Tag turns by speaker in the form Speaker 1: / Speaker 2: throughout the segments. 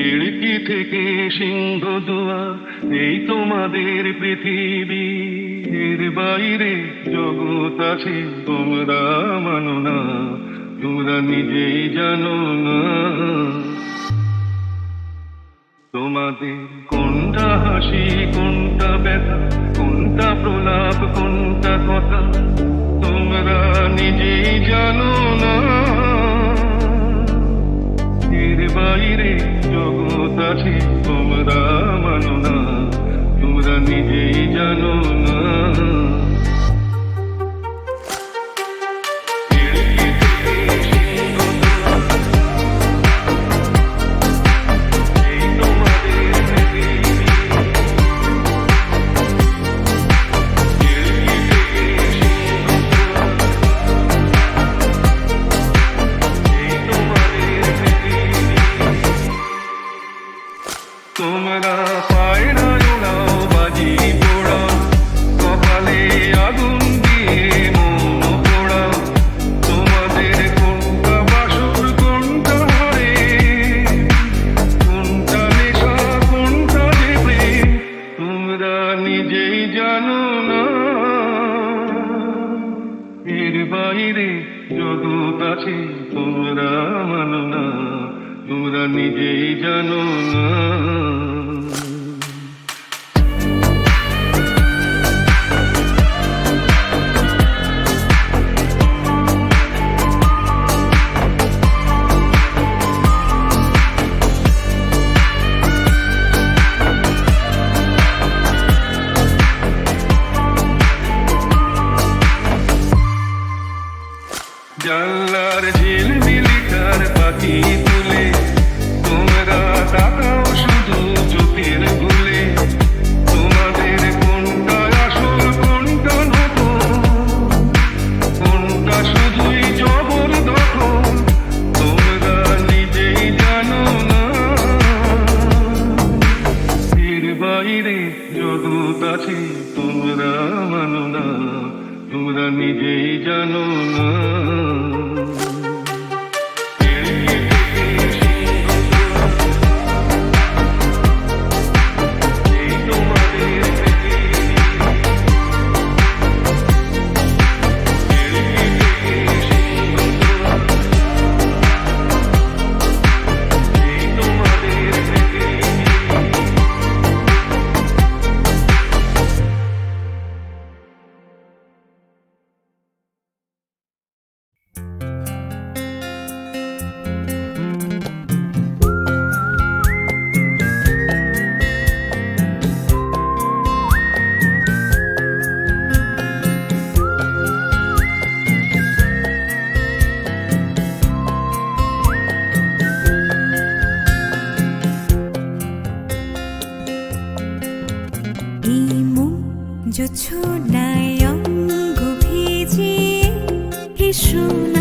Speaker 1: খিড়কি থেকে সিংহ দুয়া, এই তোমাদের পৃথিবী এর বাইরে জগৎ আছে, তোমরা মানো না, তোমরা নিজেই জানো না। তোমাদের কোনটা হাসি, কোনটা ব্যথা, কোনটা প্রলাপ, কোনটা কথা, তোমরা নিজেই জানো না। বাইরে জগৎ আছে তোমরা মানো না তোমরা নিজেই জানো না। তোমরা মানো না তোরা নিজেই জানো না। জানলার ঝিলমিলিটার পাখি তুলে। তোমরা তাকাও শুধু চোখের ভুলে তোমাদের কোনটা আসল, কোনটা নকল কোনটা শুধুই জবর দখল? তোমরা নিজেই জানো না। এর বাইরে জগৎ আছে, তোমরা মানো না। তোমরা নিজেই জানো না।
Speaker 2: 띠몸 저초나영 구비지 희수나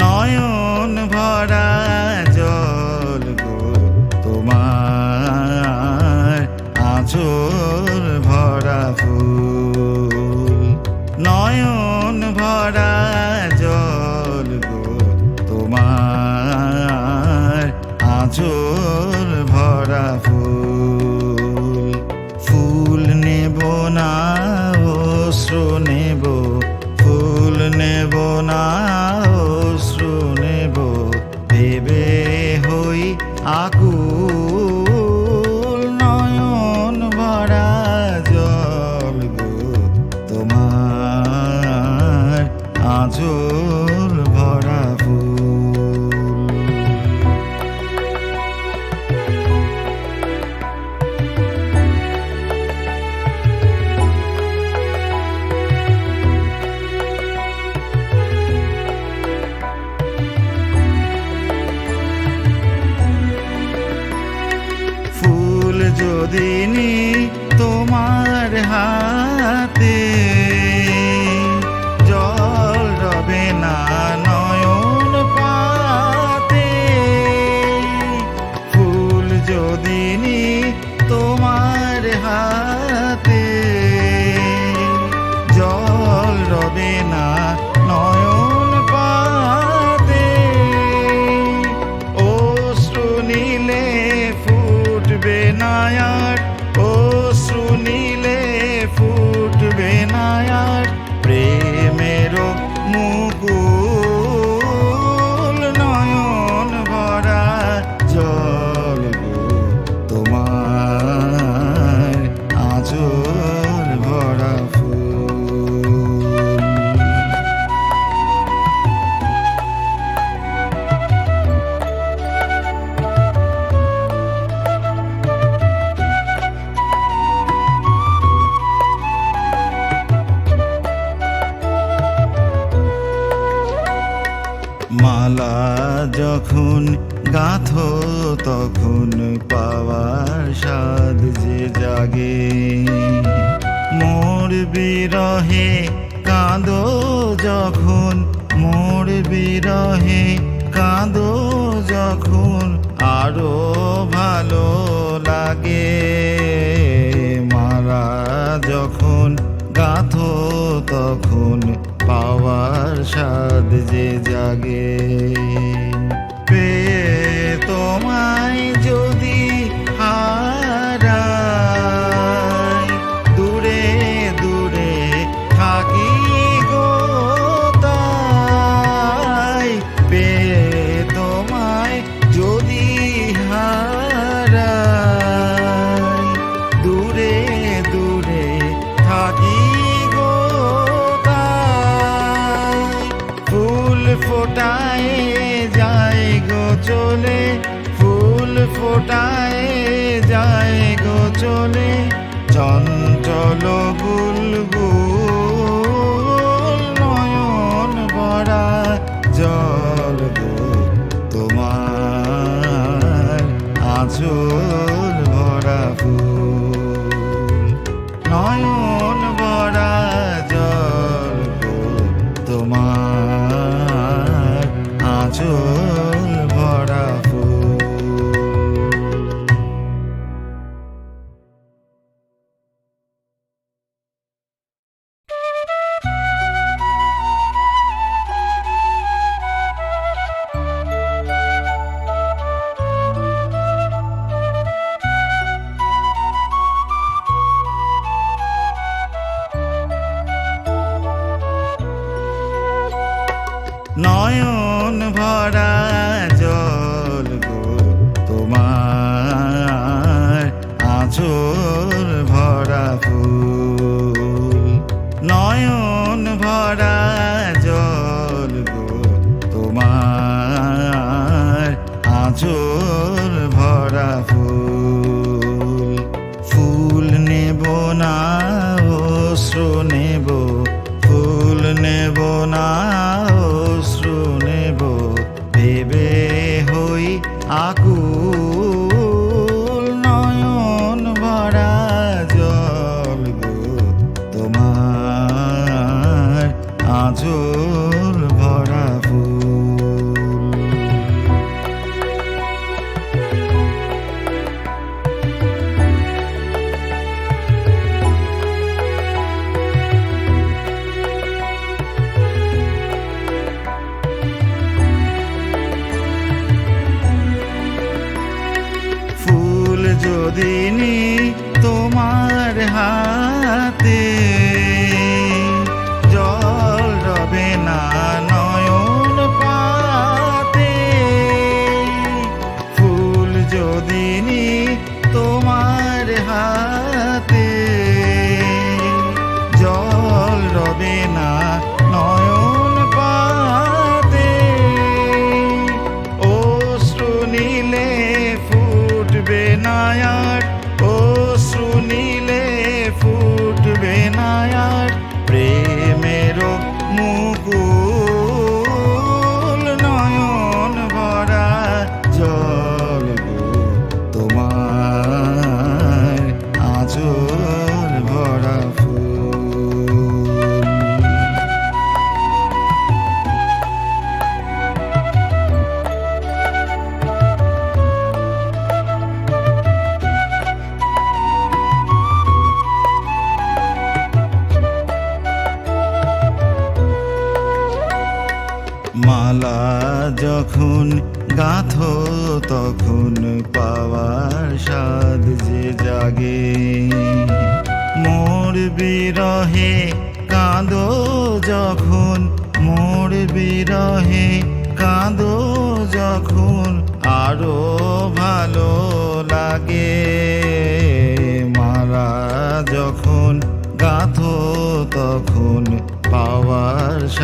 Speaker 3: নয়ন ভরা জল গো তোমার আজল ভরা ফুল। নয়ন ভরা আজও পাওয়ার সাধ যে জাগে পে তোমার বলো বুলবুল নয়ন ভরা জল তোমার আজও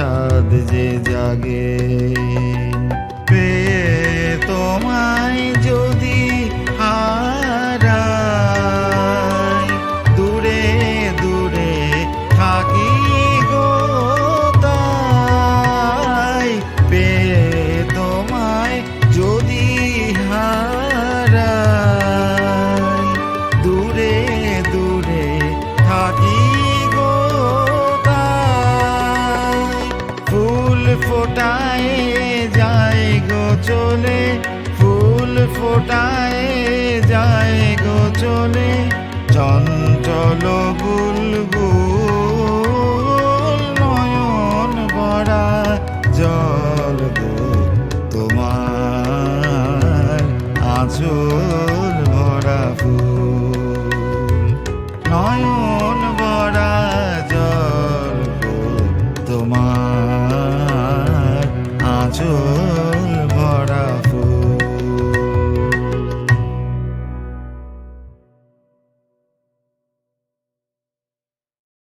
Speaker 3: স্বাদ যে জাগে। পে তোমায় ফোটায় যায় গো চলে, ফুল ফোটায় যায় গো চলে, চঞ্চল বুলবুল নয়ন ভরা জল গো তোমার আছো